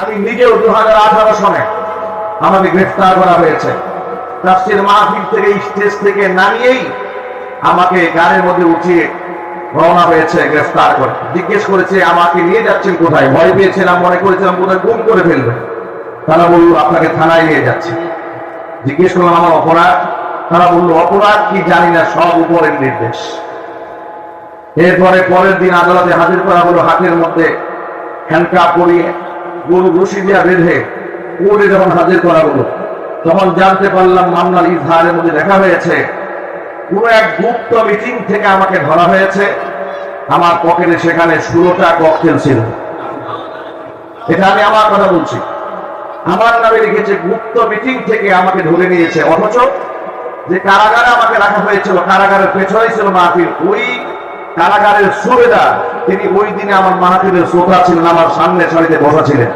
আমি নিজেও দু হাজার আঠারো সনে আমাকে গ্রেফতার করা হয়েছে। তাফসির মাহফিল থেকে স্টেজ থেকে নামিয়েই আমাকে গাড়ির মধ্যে উঠিয়ে রওনা হয়েছে গ্রেফতার করে। জিজ্ঞেস করেছে, আমাকে নিয়ে যাচ্ছেন কোথায়? ভয় পেয়েছিলাম, মনে করেছিলাম কোথায় গুম করে ফেলবে। তারা বলল, আপনাকে থানায় নিয়ে যাচ্ছে। জিজ্ঞেস করলাম, আমার অপরাধ? তারা বলল, অপরাধ কি জানি না, সব উপরের নির্দেশ। এরপরে পরের দিন আদালতে হাজির করা হলো হাতের মধ্যে হ্যান্ডকাপ পরিয়ে গরু রশি দিয়া বেঁধে কোর্টে যখন হাজির করা হলো তখন জানতে পারলাম মামলার ইজহারের মধ্যে দেখা হয়েছে, কোন এক গুপ্ত মিটিং থেকে আমাকে ধরা হয়েছে। আমার পকেটে সেখানে ষোলোটা ককটেল ছিল। এটা আমি আমার কথা বলছি। আমার নামে লিখেছে, গুপ্ত মিটিং থেকে আমাকে ধরে নিয়েছে। অথচ যে কারাগারে আমাকে রাখা হয়েছিল, কারাগারের পেছনেই ছিল মাহফিল, ওই কারাগারের সুবেদার। তিনি ওই দিনে আমার মাহাতিরের শ্রোতা ছিলেন আমার সামনে সারিতে বসা ছিলেন।